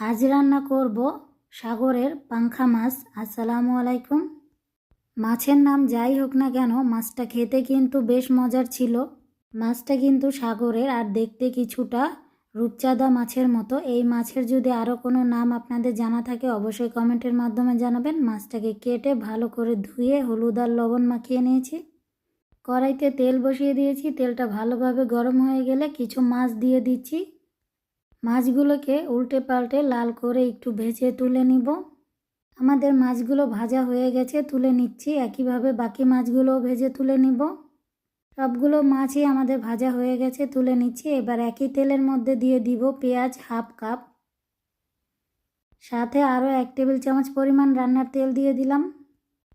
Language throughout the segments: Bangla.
আজ রান্না করব সাগরের পাংখা মাছ। আসসালামু আলাইকুম। মাছের নাম যাই হোক না কেন, মাছটা খেতে কিন্তু বেশ মজার ছিল। মাছটা কিন্তু সাগরের আর দেখতে কিছুটা রূপচাঁদা মাছের মতো। এই মাছের যদি আরও কোনো নাম আপনাদের জানা থাকে, অবশ্যই কমেন্টের মাধ্যমে জানাবেন। মাছটাকে কেটে ভালো করে ধুয়ে হলুদ আর লবণ মাখিয়ে নিয়েছি। কড়াইতে তেল বসিয়ে দিয়েছি। তেলটা ভালোভাবে গরম হয়ে গেলে কিছু মাছ দিয়ে দিচ্ছি। মাছগুলোকে উল্টে পাল্টে লাল করে একটু ভেজে তুলে নিব। আমাদের মাছগুলো ভাজা হয়ে গেছে, তুলে নিচ্ছি। একইভাবে বাকি মাছগুলোও ভেজে তুলে নিব। সবগুলো মাছই আমাদের ভাজা হয়ে গেছে, তুলে নিচ্ছি। এবার একই তেলের মধ্যে দিয়ে দিব পেঁয়াজ হাফ কাপ। সাথে আরও এক টেবিল চামচ পরিমাণ রান্নার তেল দিয়ে দিলাম।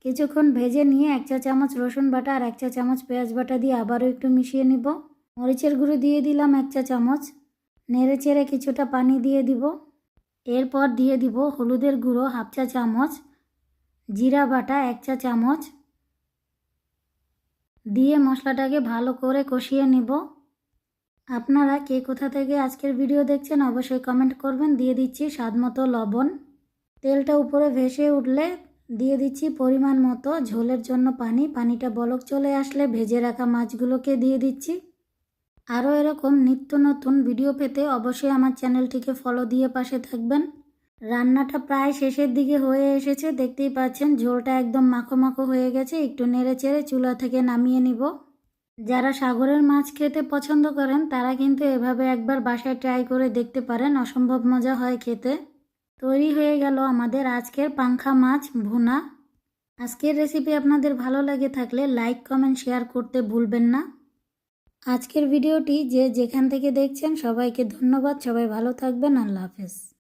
কিছুক্ষণ ভেজে নিয়ে এক চা চামচ রসুন বাটা আর এক চা চামচ পেঁয়াজ বাটা দিয়ে আবারও একটু মিশিয়ে নিব। মরিচের গুঁড়ো দিয়ে দিলাম এক চা চামচ। নেড়ে চেড়ে কিছুটা পানি দিয়ে দিব। এরপর দিয়ে দিব হলুদের গুঁড়ো হাফ চা চামচ, জিরা বাটা এক চা চামচ। দিয়ে মশলাটাকে ভালো করে কষিয়ে নিব। আপনারা কে কোথা থেকে আজকের ভিডিও দেখছেন অবশ্যই কমেন্ট করবেন। দিয়ে দিচ্ছি স্বাদ মতো লবণ। তেলটা উপরে ভেসে উঠলে দিয়ে দিচ্ছি পরিমাণ মতো ঝোলের জন্য পানি। পানিটা বলক চলে আসলে ভেজে রাখা মাছগুলোকে দিয়ে দিচ্ছি। আরও এরকম নিত্য নতুন ভিডিও পেতে অবশ্যই আমার চ্যানেলটিকে ফলো দিয়ে পাশে থাকবেন। রান্নাটা প্রায় শেষের দিকে হয়ে এসেছে, দেখতেই পাচ্ছেন ঝোলটা একদম মাখো মাখো হয়ে গেছে, একটু নেড়ে চেড়ে চুলা থেকে নামিয়ে নিব। যারা সাগরের মাছ খেতে পছন্দ করেন, তারা কিন্তু এভাবে একবার বাসায় ট্রাই করে দেখতে পারেন, অসম্ভব মজা হয় খেতে। তৈরি হয়ে গেল আমাদের আজকের পাংখা মাছ ভুনা। আজকের রেসিপি আপনাদের ভালো লাগে থাকলে লাইক, কমেন্ট, শেয়ার করতে ভুলবেন না। আজকের ভিডিওটি যে যেখান থেকে দেখছেন সবাইকে ধন্যবাদ সবাই ভালো থাকবেন আল্লাহ হাফেজ।